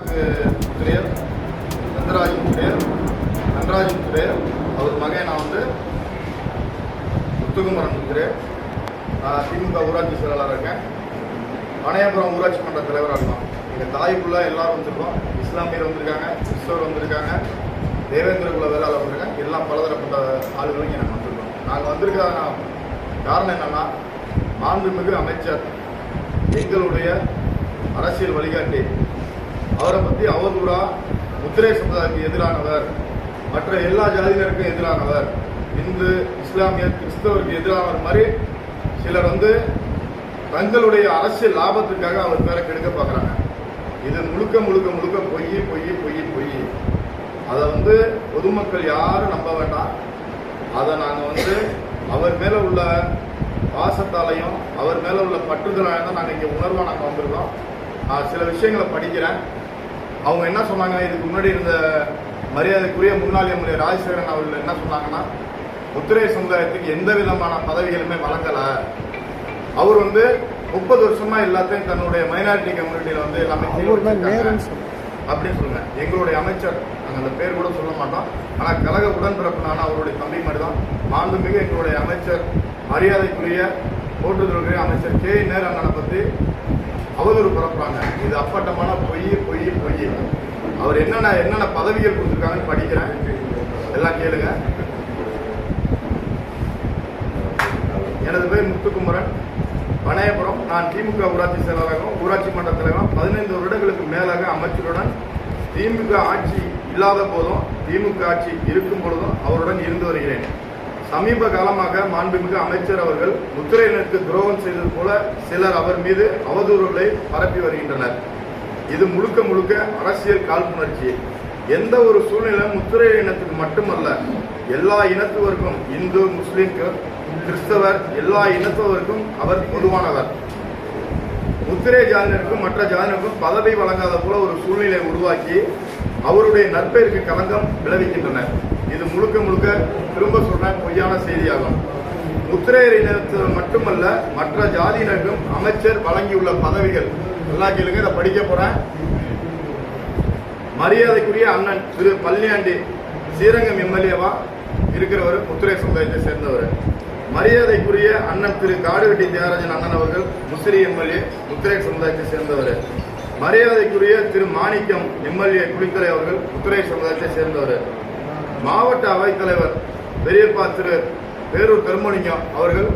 துரையர் நந்தராஜன் துரையர் நந்தராஜன் துரையர் அவர் மகன் நான் வந்து முத்துகுமரன் துரையர் நான் திமுக ஊராட்சி செயலாளராக இருக்கேன். பனையபுரம் ஊராட்சி மன்ற தலைவராக இருக்கோம். எங்கள் தாய்க்குள்ளே எல்லாரும் வந்திருக்கோம். இஸ்லாமியர் வந்திருக்காங்க கிறிஸ்தவர் வந்திருக்காங்க தேவேந்திர குல வேளாளர் வந்திருக்காங்க. எல்லாம் பலதரப்பட்ட ஆளுகளும் இங்கே நாங்கள் வந்திருக்கோம். நாங்கள் வந்திருக்க காரணம் என்னன்னா மாண்புமிகு அமைச்சர் எங்களுடைய அரசியல் வழிகாட்டி அவரை பற்றி அவதூறா முத்திரை சமுதாயத்துக்கு எதிரானவர் மற்ற எல்லா ஜாதியினருக்கும் எதிரானவர். இந்து இஸ்லாமியர் கிறிஸ்தவருக்கு எதிரானவர் மாதிரி சிலர் வந்து தங்களுடைய அரசியல் லாபத்துக்காக அவர் பேரை கெடுக்க பார்க்குறாங்க. இது முழுக்க முழுக்க முழுக்க பொய் பொய் பொய் பொய். அதை வந்து பொதுமக்கள் யாரும் நம்ப வேண்டாம். அதை நாங்கள் வந்து அவர் மேலே உள்ள பாசத்தாலையும் அவர் மேலே உள்ள பற்றுதலாலையும் தான் நாங்கள் இங்கே உணர்வாக நாங்கள் வந்திருக்கோம். நான் சில விஷயங்களை படிக்கிறேன். அவங்க என்ன சொன்னாங்க இதுக்கு முன்னாடி இருந்த மரியாதைக்குரிய முன்னாள் எம்எல்ஏ ராஜசேகரன் அவர்கள் என்ன சொன்னாங்கன்னா முத்திரை சமுதாயத்துக்கு எந்த விதமான பதவிகளுமே வழங்கலை. அவர் வந்து முப்பது வருஷமா எல்லாத்தையும் தன்னுடைய மைனாரிட்டி கம்யூனிட்டியில வந்து எல்லாமே அப்படின்னு சொல்லுங்க. எங்களுடைய அமைச்சர் நாங்கள் அந்த பேர் கூட சொல்ல மாட்டோம். ஆனால் கழக உடன்பிறப்பு நான் அவருடைய தம்பி மாதிரி தான் மாண்புமிகு எங்களுடைய அமைச்சர் மரியாதைக்குரிய போற்றுதலுடைய அமைச்சர் கே. நேரு அண்ணனை பற்றி அவதூறு பரப்புறாங்க. இது அப்பட்டமான பொய் பொய் அவர் என்னென்ன என்னென்ன பதவிகள் கொடுத்துருக்காங்கன்னு படிக்கிறேன். எல்லாம் கேளுங்க. எனது பேர் முத்துக்குமரன். பனையபுரம். நான் திமுக ஊராட்சி செயலாளராகவும் ஊராட்சி மன்ற தலைவரும் பதினைந்து வருடங்களுக்கு மேலாக அமைச்சருடன் திமுக ஆட்சி இல்லாத போதும் திமுக ஆட்சி இருக்கும் பொழுதும் அவருடன் இருந்து வருகிறேன். சமீப காலமாக மாண்புமிகு அமைச்சர் அவர்கள் முத்திரையினருக்கு துரோகம் செய்தது போல சிலர் அவர் மீது அவதூறுகளை பரப்பி வருகின்றனர். இது முழுக்க முழுக்க அரசியல் காழ்ப்புணர்ச்சி. எந்த ஒரு சூழ்நிலையும் முத்திரை இனத்துக்கு மட்டுமல்ல எல்லா இனத்துவருக்கும் இந்து முஸ்லிம் கிறிஸ்தவர் எல்லா இனத்தவருக்கும் அவர் பொதுவானவர். முத்திரை ஜாதினருக்கும் மற்ற ஜாதினருக்கும் பதவி வழங்காத போல ஒரு சூழ்நிலை உருவாக்கி அவருடைய நற்பெயருக்கு களங்கம் விளைவிக்கின்றனர் இது முழுக்க முழுக்க திரும்ப சொல்ற பொய்யான செய்தியாகும். முத்திரையர் இனத்தவர் மட்டுமல்ல மற்ற ஜாதியினருக்கும் அமைச்சர் வழங்கியுள்ள பதவிகள் நல்லா கேளுங்க இதை படிக்க போறேன். மரியாதைக்குரிய அண்ணன் திரு பழனியாண்டி ஸ்ரீரங்கம் எம்எல்ஏவா இருக்கிறவர் முத்துரை சமுதாயத்தை சேர்ந்தவர். மரியாதைக்குரிய அண்ணன் திரு காடுவெட்டி தியாகராஜன் அண்ணன் அவர்கள் முசிறி எம்எல்ஏ முத்திரை சமுதாயத்தை சேர்ந்தவர். மரியாதைக்குரிய திரு மாணிக்கம் எம்எல்ஏ குளித்துறை அவர்கள் முத்திரை சமுதாயத்தை சேர்ந்தவர். மாவட்ட அவைத்தலைவர் பெரியப்பா திரு பேரூர் கருமலிங்கம் அவர்கள்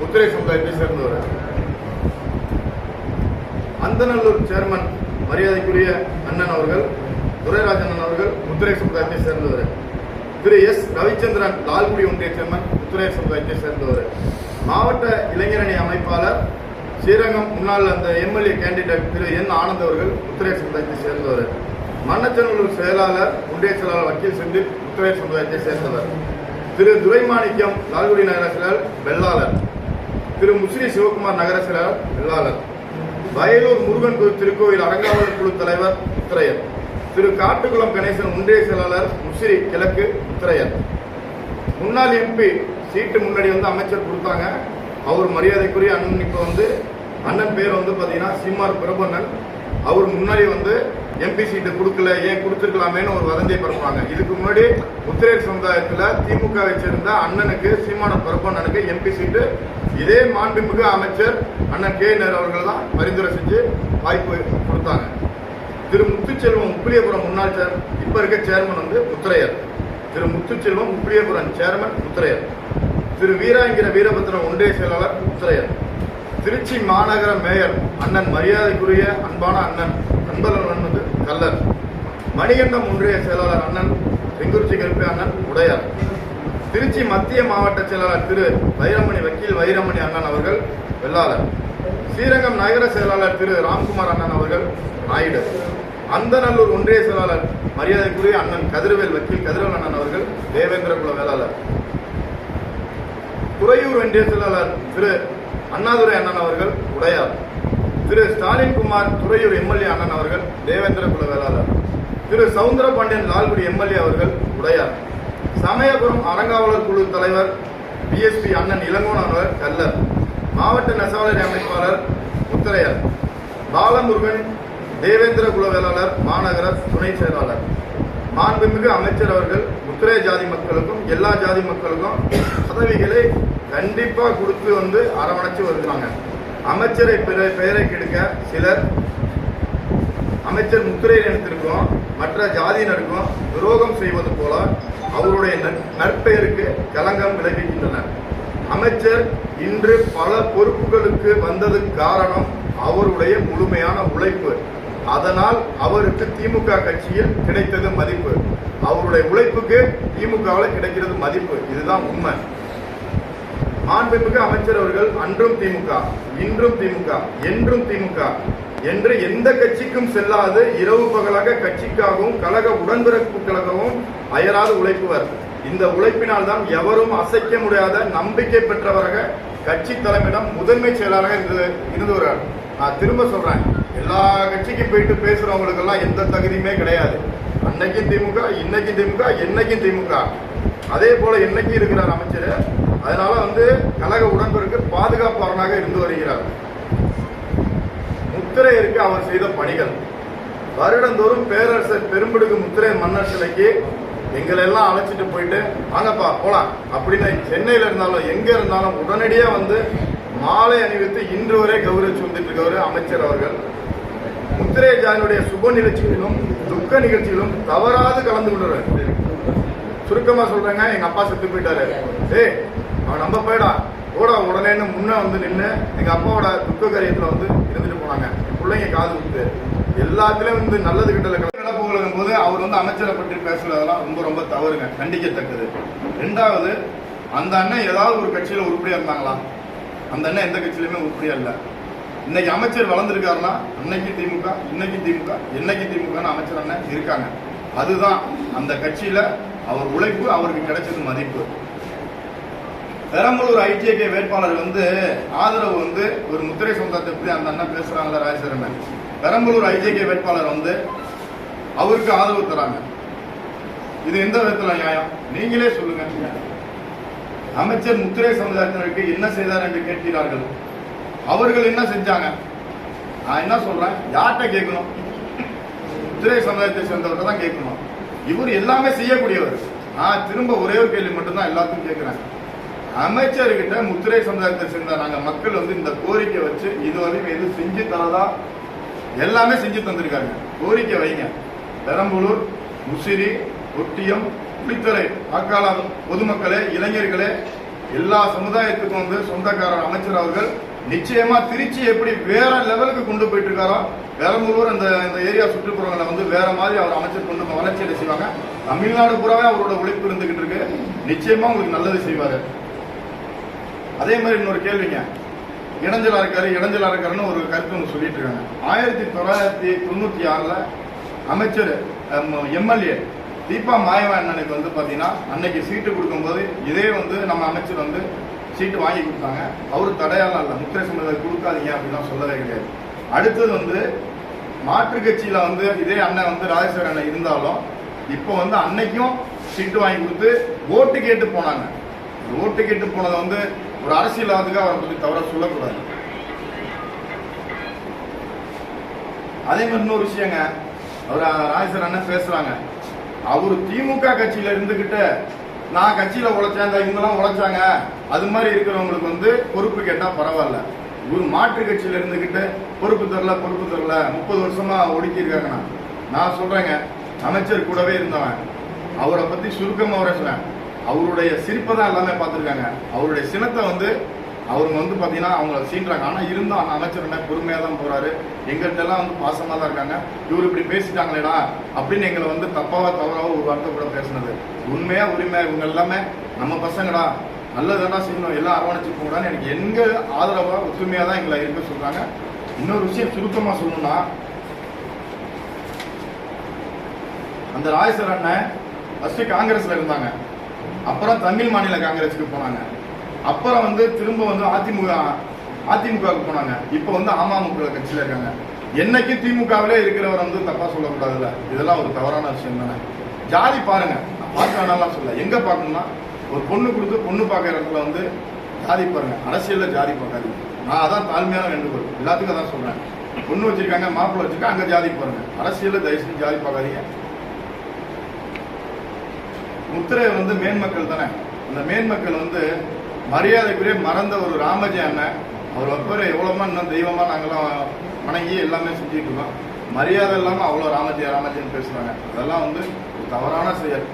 முத்திரை சமுதாயத்தை சேர்ந்தவர். அந்தநல்லூர் சேர்மன் மரியாதைக்குரிய அண்ணன் அவர்கள் துரைராஜன் அவர்கள் முத்திரை சமுதாயத்தை சேர்ந்தவர். திரு எஸ். ரவிச்சந்திரன் லால்குடி ஒன்றிய சேர்மன் முத்திரை சமுதாயத்தை சேர்ந்தவர். மாவட்ட இளைஞரணி அமைப்பாளர் ஸ்ரீரங்கம் முன்னாள் அந்த எம்எல்ஏ கேண்டிடேட் திரு என் ஆனந்த் அவர்கள் முத்திரை சமுதாயத்தை சேர்ந்தவர். மன்னச்சநல்லூர் செயலாளர் ஒன்றிய செயலாளர் வக்கீல் செந்தில் முத்திரை சமுதாயத்தை சேர்ந்தவர். திரு துரைமாணிக்கம் லால்குடி நகர செயலாளர் வெள்ளாளர். திரு முஸ்ரீ சிவகுமார் நகர செயலாளர் வெள்ளாளர். வயலூர் முருகன் கோயில் திருக்கோயில் அரங்காவல் குழு தலைவர் முத்திரையர் திரு காட்டுக்குளம் கணேசன் ஒன்றிய செயலாளர் முசிறி கிழக்கு முத்திரையர் முன்னாள் எம்பி சீட்டு முன்னாடி வந்து அமைச்சர் கொடுத்தாங்க. அவர் மரியாதைக்குரிய அண்ணன் இப்போ வந்து அண்ணன் பேர் வந்து பார்த்தீங்கன்னா சீமார் பிரபண்ணன் அவர் முன்னாடி வந்து எம்பி சீட்டு கொடுக்கல ஏன் கொடுத்துருக்கலாமேன்னு ஒரு வதந்தியை பரப்புறாங்க இதுக்கு முன்னாடி முத்திரையர் சமுதாயத்தில் திமுகவை சேர்ந்த அண்ணனுக்கு சீமான பிரபண்ணனுக்கு எம்பி சீட்டு இதே மாண்புமிகு அமைச்சர் அண்ணன் கே நேரு அவர்கள் தான் பரிந்துரை செஞ்சு வாய்ப்பு கொடுத்தாங்க. திரு முத்துச்செல்வம் உப்பிலியபுரம் முன்னாள் சேர் இப்போ இருக்க சேர்மன் வந்து முத்திரையர். திரு முத்துச்செல்வம் உப்பிலியபுரம் சேர்மன் முத்திரையர். திரு வீராங்கிற வீரபத்திரம் ஒன்றிய செயலாளர் முத்திரையர். திருச்சி மாநகர மேயர் அண்ணன் மரியாதைக்குரிய அன்பான அண்ணன் அன்பலன் வந்து கல்லர் மணிகண்டம் ஒன்றிய செயலாளர் அண்ணன் செங்குறிச்சி கருப்பி அண்ணன் உடையார். திருச்சி மத்திய மாவட்ட செயலாளர் திரு வைரமணி வக்கீல் வைரமணி அண்ணன் அவர்கள் வெள்ளாளர். ஸ்ரீரங்கம் நகர செயலாளர் திரு ராம்குமார் அண்ணன் அவர்கள் நாயுடு. அந்தநல்லூர் ஒன்றிய செயலாளர் மரியாதைக்குரிய அண்ணன் கதிரவேல் வக்கீல் கதிரவேல் அண்ணன் அவர்கள் தேவேந்திர குல வேளாளர். துறையூர் ஒன்றிய செயலாளர் திரு அண்ணாதுரை அண்ணன் அவர்கள் உடையார். திரு ஸ்டாலின் குமார் துறையூர் எம்எல்ஏ அண்ணன் அவர்கள் தேவேந்திர குல வேளாளர். திரு சவுந்தர பாண்டியன் லால்குடி எம்எல்ஏ அவர்கள் உடையார். சமயபுரம் அறங்காவலர் குழு தலைவர் பிஎஸ்பி அண்ணன் இளங்கோன் அவர் கல்லர். மாவட்ட நெசவாளர் அமைப்பாளர் முத்தரையர். பாலமுருகன் தேவேந்திர குலவேளாளர் மாநகர துணை செயலாளர். மாண்புமிகு அமைச்சர் அவர்கள் முத்திரைய ஜாதி மக்களுக்கும் எல்லா ஜாதி மக்களுக்கும் பதவிகளை கண்டிப்பாக கொடுத்து வந்து அரவணைச்சு வருகிறாங்க. அமைச்சரை பெயரை பெயரை கெடுக்க சிலர் அமைச்சர் முத்திரை இனத்திற்கும் மற்ற ஜாதியினருக்கும் துரோகம் செய்வது போல அவருடைய நற்பெயருக்கு கலங்கம் விளைவிக்கின்றனர். அமைச்சர் இன்று பல பொறுப்புகளுக்கு வந்ததுக்கு காரணம் அவருடைய முழுமையான உழைப்பு. அதனால் அவருக்கு திமுக கட்சியில் கிடைத்தது மதிப்பு. அவருடைய உழைப்புக்கு திமுகவில் கிடைக்கிறது மதிப்பு. இதுதான் உண்மை. மாண்புமிகு அமைச்சர் அவர்கள் அன்றும் திமுக இன்றும் திமுக என்றும் திமுக என்று எந்த கட்சிக்கும் செல்லாது இரவு பகலாக கட்சிக்காகவும் கழக உடன்பிறப்புகளுக்காகவும் அயராது உழைப்புவர். இந்த உழைப்பினால் தான் எவரும் அசைக்க முடியாத நம்பிக்கை பெற்றவராக கட்சி தலைமையிடம் முதன்மை செயலாளராக இருந்து இருந்து வருகிறார் நான் திரும்ப சொல்றேன் எல்லா கட்சிக்கும் போயிட்டு பேசுறவங்களுக்கெல்லாம் எந்த தகுதியுமே கிடையாது. அன்னைக்கும் திமுக இன்னைக்கும் திமுக என்னைக்கும் திமுக. அதே போல என்னைக்கு இருக்கிறார் அமைச்சர் அதனால வந்து கழக உடன்பிறகு பாதுகாப்பாளராக இருந்து வருகிறார். முத்திரையருக்கு அவர் செய்த பணிகள். வருடந்தோறும் பேரரசர் பெரும்பிடுக்கு முத்திரை மன்னர் சிலைக்கு எங்களை எல்லாம் அழைச்சிட்டு போயிட்டு வாங்கப்பா போலாம். அப்படின்னு சென்னையில இருந்தாலும் எங்க இருந்தாலும் உடனடியா வந்து மாலை அணிவித்து இன்று வரை கௌரவிச்சு வந்துட்டு இருக்கவர் அமைச்சர் அவர்கள். முத்திரை ஜானுடைய சுப நிகழ்ச்சிகளிலும் துக்க நிகழ்ச்சிகளும் தவறாது கலந்து கொள்கிறார். சுருக்கமா சொல்றேங்க எங்க அப்பா செத்து போயிட்டாரு. ஏய் அவன் நம்ம போயிடா. ஓட உடனேன்னு முன்னே வந்து நின்று எங்கள் அப்பாவோட துக்க காரியத்துல வந்து இருந்துட்டு போனாங்க. என் பிள்ளைங்க காது கொடுத்து எல்லாத்துலேயும் வந்து நல்லது கிட்டல கிளப்புகளும் போது அவர் வந்து அமைச்சரை பற்றி பேசுறதெல்லாம் ரொம்ப ரொம்ப தவறுங்க. கண்டிக்கத்தக்கது. ரெண்டாவது அந்த அண்ணன் ஏதாவது ஒரு கட்சியில் உருப்படியாக இருந்தாங்களா? அந்த அண்ணன் எந்த கட்சியிலுமே உருப்படியா இல்லை. இன்னைக்கு அமைச்சர் வளர்ந்துருக்காருன்னா அன்னைக்கு திமுக இன்னைக்கு திமுக என்னைக்கு திமுகன்னு அமைச்சர் அண்ணன் இருக்காங்க. அதுதான் அந்த கட்சியில் அவர் உழைப்பு அவருக்கு கிடைச்சது மதிப்பு. பெரம்பலூர் ஐடிஐகே வேட்பாளர் வந்து ஆதரவு வந்து ஒரு முத்திரை சொந்தத்தை எப்படி அந்த அண்ணன் பேசுறாங்களா ராஜசரமன் பெரம்பலூர் ஐஜேகே வேட்பாளர் வந்து அவருக்கு ஆதரவு தராங்க. இது எந்த விதத்துல நியாயம்? நீங்களே சொல்லுங்க. அமைச்சர் முத்திரை சமுதாயத்தினருக்கு என்ன செய்தார் என்று கேட்கிறார்கள். அவர்கள் என்ன செஞ்சாங்க? நான் என்ன சொல்றேன்? யார்கிட்ட கேட்கணும்? முத்திரை சமுதாயத்தை சேர்ந்தவர்கிட்ட தான் கேட்கணும். இவர் எல்லாமே செய்யக்கூடியவர். நான் திரும்ப ஒரே ஒரு கேள்வி மட்டும்தான் எல்லாத்துக்கும் கேட்கிறேன். அமைச்சர்கிட்ட முத்திரை சமுதாயத்தை சேர்ந்த நாங்க மக்கள் வந்து இந்த கோரிக்கை வச்சு இதுவரையும் எது செஞ்சு தரதா? எல்லாமே செஞ்சு தந்திருக்காங்க. கோரிக்கை வைங்க. பெரம்பலூர் முசிறி ஒட்டியம் புளித்தலை வாக்காளர் பொதுமக்களே இளைஞர்களே எல்லா சமுதாயத்துக்கும் வந்து சொந்தக்காரர் அமைச்சர் அவர்கள் நிச்சயமா திருச்சி எப்படி வேற லெவலுக்கு கொண்டு போயிட்டு இருக்காரோ பெரம்பலூர் அந்த இந்த ஏரியா சுற்றுப்புறங்களை வந்து வேற மாதிரி அவர் அமைச்சர் கொண்டு வளர்ச்சி செய்வாங்க. தமிழ்நாடு பூராவே அவரோட உழைப்பு இருந்துகிட்டு இருக்கு. நிச்சயமா உங்களுக்கு நல்லது செய்வாரு. அதே மாதிரி இன்னொரு கேள்விங்க. இடைஞ்சலா இருக்காரு இடைஞ்சலா இருக்காருன்னு ஒரு கருத்து ஒன்று சொல்லிட்டு இருக்காங்க ஆயிரத்தி தொள்ளாயிரத்தி தொண்ணூத்தி ஆறுல அமைச்சர் எம்எல்ஏ தீபா மாயவண்ணனுக்கு வந்து பாத்தீங்கன்னா அன்னைக்கு சீட்டு கொடுக்கும்போது இதே வந்து நம்ம அமைச்சர் வந்து சீட்டு வாங்கி கொடுத்தாங்க. அவரு தடையாலாம் இல்லை. முத்திரை சமுதாயம் கொடுக்காதீங்க அப்படிலாம் சொல்லவே கிடையாது. அடுத்தது வந்து மாற்று கட்சியில வந்து இதே அண்ணன் வந்து ராஜேஸ்வர அண்ணன் இருந்தாலும் இப்போ வந்து அன்னைக்கும் சீட்டு வாங்கி கொடுத்து ஓட்டு கேட்டு போனாங்க. ஓட்டு கேட்டு போனதை வந்து ஒரு அரசியல்வாதிக்கு அவரை பத்தி தவற சொல்லக்கூடாது. அதே மாதிரி இன்னொரு விஷயங்க. அவர் ராஜேஸ்வரன் அண்ணன் பேசுறாங்க. அவர் திமுக கட்சியில இருந்துகிட்டு நான் கட்சியில உழைச்சேன் இந்த இவங்கெல்லாம் உழைச்சாங்க. அது மாதிரி இருக்கிறவங்களுக்கு வந்து பொறுப்பு கேட்டா பரவாயில்ல. இவர் மாற்று கட்சியில இருந்துகிட்டு பொறுப்பு தரல பொறுப்பு தரல முப்பது வருஷமா ஒடுக்கி இருக்காங்கண்ணா நான். சொல்றேங்க அமைச்சர் கூடவே இருந்தவன். அவரை பத்தி சுருக்கமா பேசுறேன் அவருடைய சிரிப்பை தான் எல்லாமே பார்த்துருக்காங்க. அவருடைய சினத்தை வந்து அவங்க வந்து பார்த்தீங்கன்னா அவங்க சீன்றாங்க ஆனால் இருந்தும் அந்த அமைச்சர் என்ன பொறுமையாக தான் போறாரு. எங்கள்கிட்ட எல்லாம் வந்து பாசமாக தான் இருக்காங்க. இவர் இப்படி பேசிட்டாங்களேடா அப்படின்னு எங்களை வந்து தப்பாக தவறாவோ ஒரு வார்த்தை கூட பேசினது. உண்மையாக உரிமை இவங்க எல்லாமே நம்ம பசங்கடா நல்லதெல்லாம் செய்யணும் எல்லாம் அரவணைச்சு போடான்னு எனக்கு எங்கள் ஆதரவாக ஒற்றுமையாக தான் எங்களை இருக்க சொல்கிறாங்க இன்னொரு விஷயம் சுருக்கமாக சொல்லணும்னா அந்த ராஜசர் அண்ணன் ஃபஸ்ட்டு காங்கிரஸில் இருந்தாங்க. அப்புறம் தமிழ் மாநில காங்கிரஸுக்கு போனாங்க. அப்புறம் வந்து திரும்ப வந்து அதிமுக அதிமுகவுக்கு போனாங்க. இப்போ வந்து அமமுக கட்சியில் இருக்காங்க. என்னைக்கு திமுகவிலே இருக்கிறவர் வந்து தப்பா சொல்லக்கூடாதுல்ல? இதெல்லாம் ஒரு தவறான விஷயம் தானே. ஜாதி பாருங்க. நான் பார்க்க வேணாம்லாம் சொல்ல எங்க பார்க்கணும்னா ஒரு பொண்ணு கொடுத்து பொண்ணு பார்க்குற இடத்துல வந்து ஜாதி பாருங்க. அரசியலில் ஜாதி பார்க்காதீங்க. நான் அதான் தாழ்மையான வேண்டுகோள். எல்லாத்துக்கும் அதான் சொல்றேன். பொண்ணு வச்சிருக்காங்க மாப்பிள்ளை வச்சிருக்காங்க அங்கே ஜாதி பாருங்க. அரசியலில் தயவு செஞ்சு ஜாதி பார்க்காதீங்க. முத்திரை வந்து மேன்மக்கள் தானே? அந்த மேன்மக்கள் வந்து மரியாதைக்குரிய மறந்த ஒரு ராமஜி அண்ணன். அவர் பேர் எவ்வளோமா இன்னும் தெய்வமா நாங்களாம் வணங்கி எல்லாமே செஞ்சுட்டு இருக்கோம். மரியாதை இல்லாமல் அவ்வளோ ராமஜி ராமஜின்னு பேசுவாங்க அதெல்லாம் வந்து ஒரு தவறான செயல்.